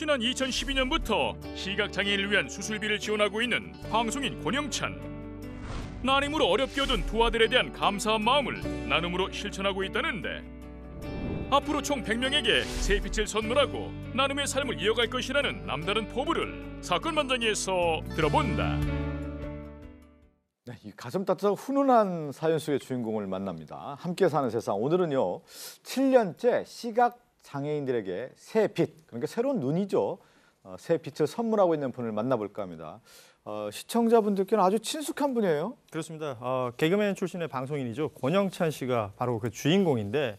지난 2012년부터 시각장애인을 위한 수술비를 지원하고 있는 방송인 권영찬. 난임으로 어렵게 얻은 두 아들에 대한 감사한 마음을 나눔으로 실천하고 있다는데 앞으로 총 100명에게 새 빛을 선물하고 나눔의 삶을 이어갈 것이라는 남다른 포부를 사건 만장에서 들어본다. 네, 이 가슴 따뜻하고 훈훈한 사연 속의 주인공을 만납니다. 함께 사는 세상 오늘은요. 7년째 시각 장애인들에게 새 빛, 그러니까 새로운 눈이죠. 어, 새 빛을 선물하고 있는 분을 만나볼까 합니다. 어, 시청자분들께는 아주 친숙한 분이에요. 그렇습니다. 어, 개그맨 출신의 방송인이죠. 권영찬 씨가 바로 그 주인공인데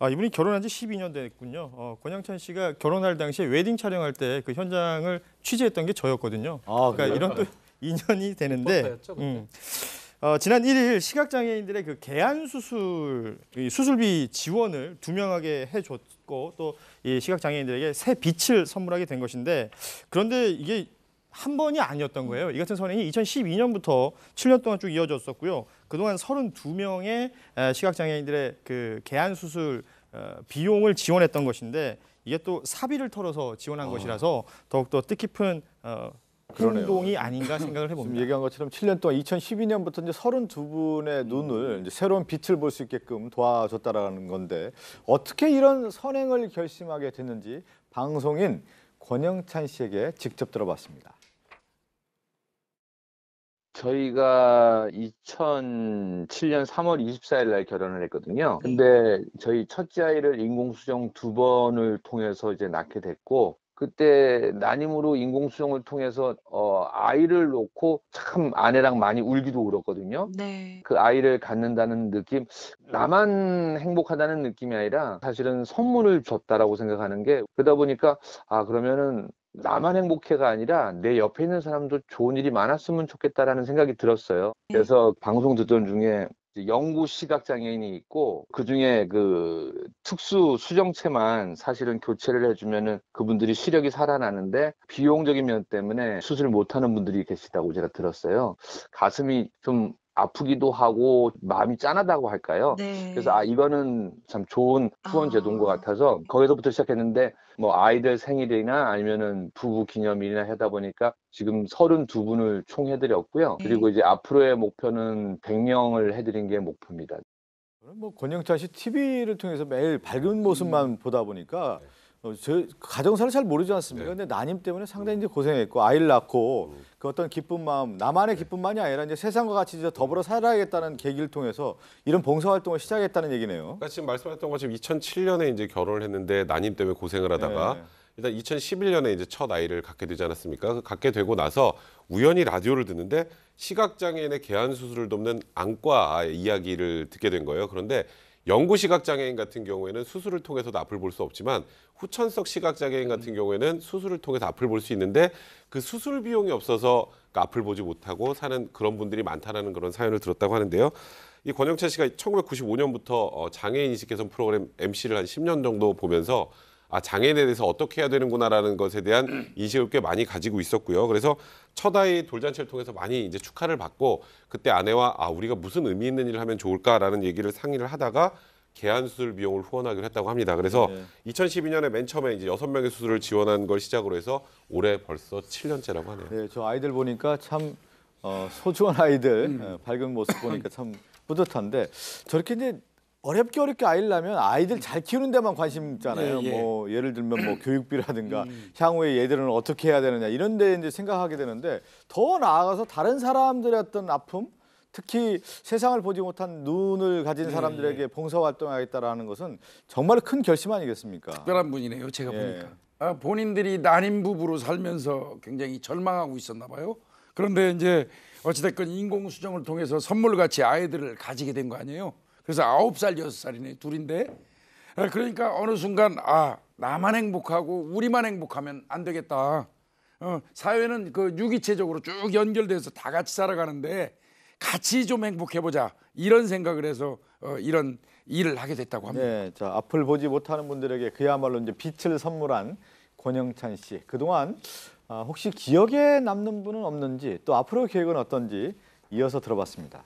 아, 이분이 결혼한 지 12년 됐군요. 어, 권영찬 씨가 결혼할 당시에 웨딩 촬영할 때 그 현장을 취재했던 게 저였거든요. 아, 그러니까 이런 또 인연이 되는데 음, 어, 지난 1일 시각장애인들의 그 개안 수술 이 수술비 지원을 두 명하게 해줬고 또 이 시각장애인들에게 새 빛을 선물하게 된 것인데 그런데 이게 한 번이 아니었던 거예요. 이 같은 선행이 2012년부터 7년 동안 쭉 이어졌었고요. 그동안 32명의 시각장애인들의 그 개안 수술 어, 비용을 지원했던 것인데 이게 또 사비를 털어서 지원한 것이라서 더욱더 뜻깊은 어, 그러네요. 행동이 아닌가 생각을 지금 해봅니다. 얘기한 것처럼 7년 동안 2012년부터 이제 32분의 눈을 이제 새로운 빛을 볼 수 있게끔 도와줬다라는 건데 어떻게 이런 선행을 결심하게 됐는지 방송인 권영찬 씨에게 직접 들어봤습니다. 저희가 2007년 3월 24일 날 결혼을 했거든요. 근데 저희 첫째 아이를 인공수정 두 번을 통해서 이제 낳게 됐고, 그때 난임으로 인공수정을 통해서 어, 아이를 놓고 참 아내랑 많이 울기도 울었거든요. 네. 그 아이를 갖는다는 느낌, 나만 행복하다는 느낌이 아니라 사실은 선물을 줬다라고 생각하는 게 그러다 보니까 아, 그러면은 나만 행복해가 아니라 내 옆에 있는 사람도 좋은 일이 많았으면 좋겠다라는 생각이 들었어요. 그래서 방송 듣던 중에 영구 시각 장애인이 있고 그 중에 그 특수 수정체만 사실은 교체를 해주면은 그분들이 시력이 살아나는데 비용적인 면 때문에 수술 못하는 분들이 계시다고 제가 들었어요. 가슴이 좀 아프기도 하고 마음이 짠하다고 할까요? 네. 그래서 아 이거는 참 좋은 후원 아. 제도인 것 같아서 거기서부터 시작했는데 뭐 아이들 생일이나 아니면은 부부 기념일이나 하다 보니까 지금 32분을 총 해드렸고요. 네. 그리고 이제 앞으로의 목표는 100명을 해드린 게 목표입니다. 저는 뭐 권영찬 씨 TV를 통해서 매일 밝은 모습만 보다 보니까 어, 저 가정사를 잘 모르지 않습니까? 근데 난임 때문에 상당히 이제 고생했고 아이를 낳고 그 어떤 기쁜 마음, 나만의 기쁨만이 아니라 이제 세상과 같이 이제 더불어 살아야겠다는 계기를 통해서 이런 봉사 활동을 시작했다는 얘기네요. 그러니까 지금 말씀하셨던 것처럼 2007년에 이제 결혼을 했는데 난임 때문에 고생을 하다가 네. 일단 2011년에 이제 첫 아이를 갖게 되지 않았습니까? 그 갖게 되고 나서 우연히 라디오를 듣는데 시각장애인의 개안 수술을 돕는 안과 이야기를 듣게 된 거예요. 그런데 영구 시각 장애인 같은 경우에는 수술을 통해서도 앞을 볼 수 없지만 후천석 시각 장애인 같은 경우에는 수술을 통해서 앞을 볼 수 있는데 그 수술 비용이 없어서 그 앞을 보지 못하고 사는 그런 분들이 많다라는 그런 사연을 들었다고 하는데요. 이 권영찬 씨가 1995년부터 어, 장애인 인식 개선 프로그램 MC를 한 10년 정도 보면서 아 장애인에 대해서 어떻게 해야 되는구나라는 것에 대한 인식을 꽤 많이 가지고 있었고요. 그래서 첫 아이 돌잔치를 통해서 많이 이제 축하를 받고 그때 아내와 아 우리가 무슨 의미 있는 일을 하면 좋을까라는 얘기를 상의를 하다가 개안 수술 비용을 후원하기로 했다고 합니다. 그래서 네. 2012년에 맨 처음에 이제 여섯 명의 수술을 지원한 걸 시작으로 해서 올해 벌써 7년째라고 하네요. 네, 저 아이들 보니까 참 어, 소중한 아이들 어, 밝은 모습 보니까 참 뿌듯한데 저렇게 이제 어렵게 어렵게 아이를 낳으면 아이들 잘 키우는 데만 관심 있잖아요. 예, 예. 뭐 예를 들면 뭐 교육비라든가 향후에 얘들은 어떻게 해야 되느냐 이런 데 이제 생각하게 되는데 더 나아가서 다른 사람들의 어떤 아픔 특히 세상을 보지 못한 눈을 가진 사람들에게 봉사 활동하겠다라는 것은 정말 큰 결심 아니겠습니까? 특별한 분이네요. 제가 예. 보니까 아, 본인들이 난임 부부로 살면서 굉장히 절망하고 있었나 봐요. 그런데 이제 어찌됐건 인공 수정을 통해서 선물 같이 아이들을 가지게 된 거 아니에요. 그래서 아홉 살 여섯 살이네 둘인데 아, 그러니까 어느 순간 아 나만 행복하고 우리만 행복하면 안 되겠다. 어, 사회는 그 유기체적으로 쭉 연결돼서 다 같이 살아가는데 같이 좀 행복해보자 이런 생각을 해서 어, 이런 일을 하게 됐다고 합니다. 네, 자 앞을 보지 못하는 분들에게 그야말로 이제 빛을 선물한 권영찬 씨. 그동안 아, 혹시 기억에 남는 분은 없는지 또 앞으로 계획은 어떤지 이어서 들어봤습니다.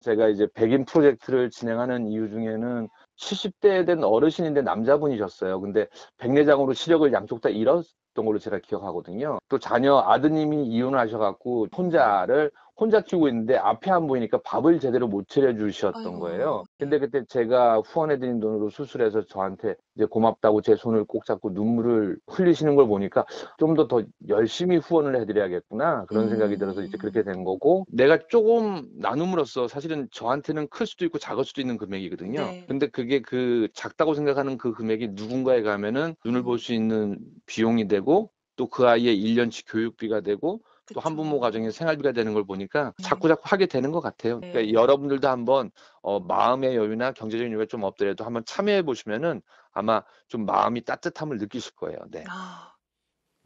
제가 이제 백인 프로젝트를 진행하는 이유 중에는 70대 된 어르신인데 남자분이셨어요. 근데 백내장으로 시력을 양쪽 다 잃었던 걸로 제가 기억하거든요. 또 자녀 아드님이 이혼하셔갖고 혼자를 혼자 키우고 있는데 앞에 안 보이니까 밥을 제대로 못 차려주셨던 아이고. 거예요. 근데 그때 제가 후원해드린 돈으로 수술해서 저한테 이제 고맙다고 제 손을 꼭 잡고 눈물을 흘리시는 걸 보니까 좀 더 더 열심히 후원을 해드려야겠구나 그런 생각이 음. 들어서 이제 그렇게 된 거고 내가 조금 나눔으로써 사실은 저한테는 클 수도 있고 작을 수도 있는 금액이거든요. 네. 근데 그게 그 작다고 생각하는 그 금액이 누군가에 가면은 눈을 볼 수 있는 비용이 되고 또 그 아이의 일년치 교육비가 되고 또. 한부모 가정의 생활비가 되는 걸 보니까 음. 자꾸 자꾸 하게 되는 것 같아요. 네. 그러니까 여러분들도 한번 어, 마음의 여유나 경제적인 여유가 좀 없더라도 한번 참여해 보시면은 아마 좀 마음이 따뜻함을 느끼실 거예요. 네. 아,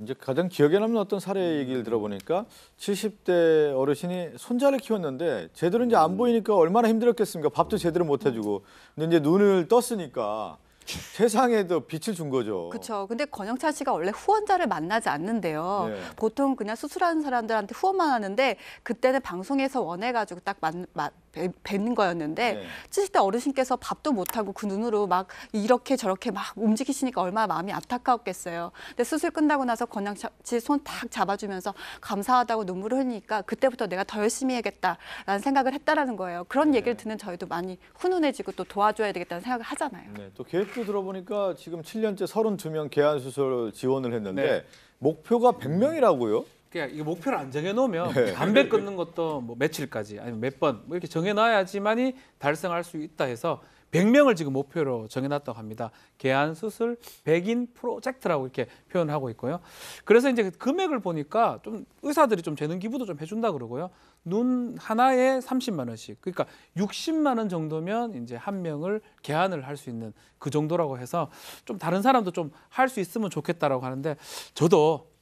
이제 가장 기억에 남는 어떤 사례 얘기를 들어보니까 70대 어르신이 손자를 키웠는데 제대로 이제 안 보이니까 얼마나 힘들었겠습니까? 밥도 제대로 못 해주고. 근데 이제 눈을 떴으니까 세상에도 빛을 준 거죠. 그렇죠. 근데 권영찬 씨가 원래 후원자를 만나지 않는데요. 네. 보통 그냥 수술하는 사람들한테 후원만 하는데 그때는 방송에서 원해가지고 딱 만, 마, 뵈- 뵙는 거였는데 네. 70대 어르신께서 밥도 못하고 그 눈으로 막 이렇게 저렇게 막 움직이시니까 얼마나 마음이 안타까웠겠어요. 근데 수술 끝나고 나서 권영찬 씨손탁 잡아주면서 감사하다고 눈물을 흘리니까 그때부터 내가 더 열심히 해야겠다라는 생각을 했다라는 거예요. 그런 네. 얘기를 듣는 저희도 많이 훈훈해지고 또 도와줘야 되겠다는 생각을 하잖아요. 네, 또 계획도 들어보니까 지금 7년째 32명 개안 수술 지원을 했는데 네. 목표가 100명이라고요? 그냥 이게 목표를 안 정해놓으면 네. 담배 끊는 것도 뭐 며칠까지 아니면 몇 번 뭐 이렇게 정해놔야지만이 달성할 수 있다 해서 100명을 지금 목표로 정해놨다고 합니다. 개안 수술 100인 프로젝트라고 이렇게 표현하고 있고요. 그래서 이제 그 금액을 보니까 좀 의사들이 좀 재능 기부도 좀 해준다 그러고요. 눈 하나에 30만 원씩. 그러니까 60만 원 정도면 이제 한 명을 개안을 할 수 있는 그 정도라고 해서 좀 다른 사람도 좀 할 수 있으면 좋겠다라고 하는데 저도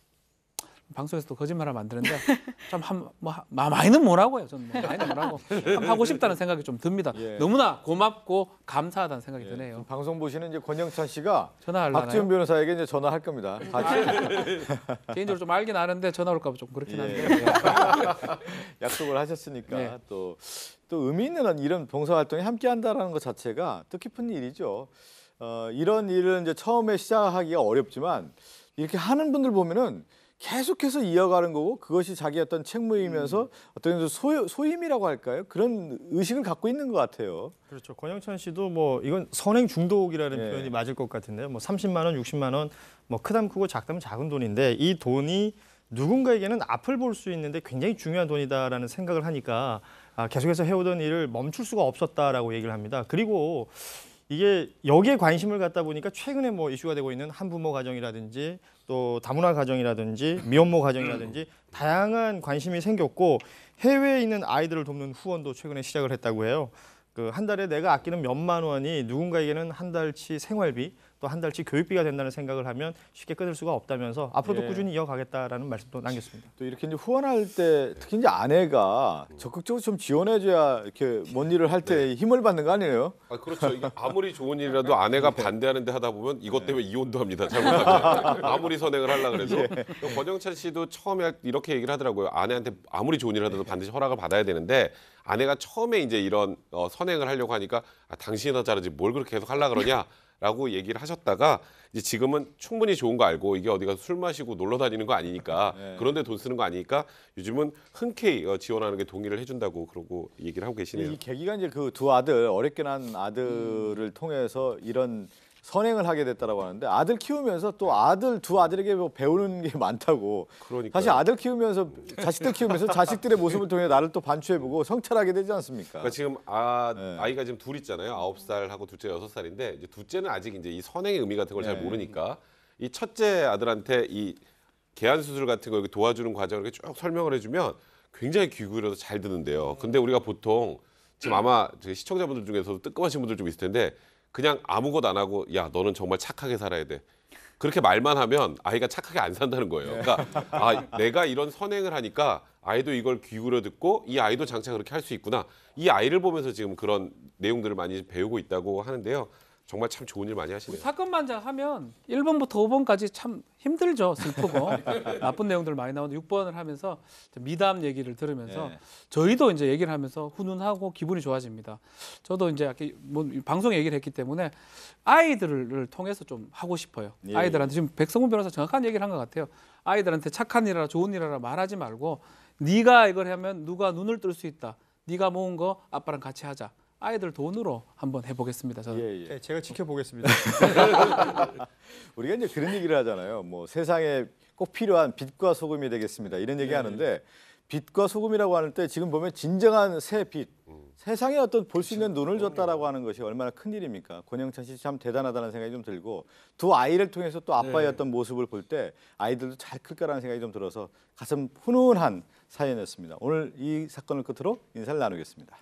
방송에서도 거짓말하면 안 되는데 좀한뭐 많이는 못하고요. 저는 뭐 많이는 한번 하고 싶다는 생각이 좀 듭니다. 예. 너무나 고맙고 감사하다는 생각이 예, 드네요. 방송 보시는 이제 권영찬 씨가? 박지훈 변호사에게 이제 전화할 겁니다. 같이 개인적으로 좀 알긴 아는데 전화 올까 봐 좀 그렇긴 예. 한데. 예. 약속을 하셨으니까 네. 또, 또 의미 있는 이런 봉사활동에 함께한다라는 것 자체가 뜻깊은 일이죠. 어, 이런 일은 이제 처음에 시작하기가 어렵지만 이렇게 하는 분들 보면은 계속해서 이어가는 거고 그것이 자기 어떤 책무이면서 어떤 소, 소임이라고 할까요? 그런 의식을 갖고 있는 것 같아요. 그렇죠. 권영찬 씨도 뭐 이건 선행 중독이라는 예. 표현이 맞을 것 같은데요. 뭐 30만 원, 60만 원, 뭐 크다면 크고 작다면 작은 돈인데 이 돈이 누군가에게는 앞을 볼 수 있는데 굉장히 중요한 돈이다라는 생각을 하니까 아, 계속해서 해오던 일을 멈출 수가 없었다라고 얘기를 합니다. 그리고 이게 여기에 관심을 갖다 보니까 최근에 뭐 이슈가 되고 있는 한부모 가정이라든지 또 다문화 가정이라든지 미혼모 가정이라든지 다양한 관심이 생겼고 해외에 있는 아이들을 돕는 후원도 최근에 시작을 했다고 해요. 그 한 달에 내가 아끼는 몇만 원이 누군가에게는 한 달치 생활비 또 한 달치 교육비가 된다는 생각을 하면 쉽게 끊을 수가 없다면서 앞으로도 예. 꾸준히 이어가겠다라는 말씀도 남겼습니다. 또 이렇게 이제 후원할 때 특히 이제 아내가 적극적으로 좀 지원해줘야 이렇게 뭔 일을 할때 힘을 받는 거 아니에요? 아 그렇죠. 이게 아무리 좋은 일이라도 아내가 반대하는데 하다 보면 이것 때문에 이혼도 합니다. 잘못하면 아무리 선행을 하려 그래도 권영찬 씨도 처음에 이렇게 얘기를 하더라고요. 아내한테 아무리 좋은 일을 하더라도 반드시 허락을 받아야 되는데 아내가 처음에 이제 이런 어, 선행을 하려고 하니까 아, 당신이나 자르지 뭘 그렇게 계속 하려 그러냐. 라고 얘기를 하셨다가 이제 지금은 충분히 좋은 거 알고 이게 어디 가서 술 마시고 놀러 다니는 거 아니니까 네. 그런데 돈 쓰는 거 아니니까 요즘은 흔쾌히 어, 지원하는 게 동의를 해준다고 그러고 얘기를 하고 계시네요. 이 계기가 이제 그 두 아들 어렵게 난 아들을 통해서 이런 선행을 하게 됐다라고 하는데 아들 키우면서 또 아들 두 아들에게 뭐 배우는 게 많다고 그러니까 사실 아들 키우면서 자식들 키우면서 자식들의 모습을 통해 나를 또 반추해보고 성찰하게 되지 않습니까? 그러니까 지금 아, 네. 아이가 지금 둘 있잖아요. 아홉 살하고 둘째 여섯 살인데 이제 둘째는 아직 이제 이 선행의 의미 같은 걸잘 네. 모르니까 이 첫째 아들한테 이 개안 수술 같은 걸 도와주는 과정을 이렇게 쭉 설명을 해주면 굉장히 귀 기울여서 잘 듣는데요. 근데 우리가 보통 지금 아마 시청자분들 중에서도 뜨끔하신 분들 좀 있을 텐데 그냥 아무것도 안 하고 야 너는 정말 착하게 살아야 돼. 그렇게 말만 하면 아이가 착하게 안 산다는 거예요. 그러니까 아 내가 이런 선행을 하니까 아이도 이걸 귀기울여 듣고 이 아이도 장차 그렇게 할 수 있구나. 이 아이를 보면서 지금 그런 내용들을 많이 배우고 있다고 하는데요. 정말 참 좋은 일 많이 하시네요. 사건만장 하면 1번부터 5번까지 참 힘들죠. 슬프고 나쁜 내용들 많이 나오는데 6번을 하면서 미담 얘기를 들으면서 네. 저희도 이제 얘기를 하면서 훈훈하고 기분이 좋아집니다. 저도 이제 뭐 방송 얘기를 했기 때문에 아이들을 통해서 좀 하고 싶어요. 예, 아이들한테 지금 백성훈 변호사 정확한 얘기를 한 것 같아요. 아이들한테 착한 일이라 좋은 일이라 말하지 말고 네가 이걸 하면 누가 눈을 뜰 수 있다. 네가 모은 거 아빠랑 같이 하자. 아이들 돈으로 한번 해보겠습니다. 저는. 예, 예. 네, 제가 지켜보겠습니다. 우리가 이제 그런 얘기를 하잖아요. 뭐 세상에 꼭 필요한 빛과 소금이 되겠습니다. 이런 얘기 하는데 빛과 소금이라고 하는 때 지금 보면 진정한 새 빛, 세상에 어떤 볼 수 있는 눈을 줬다라고 하는 것이 얼마나 큰 일입니까? 권영찬 씨 참 대단하다는 생각이 좀 들고 두 아이를 통해서 또 아빠의 어떤 모습을 볼 때 아이들도 잘클 거라는 생각이 좀 들어서 가슴 훈훈한 사연이었습니다. 오늘 이 사건을 끝으로 인사를 나누겠습니다.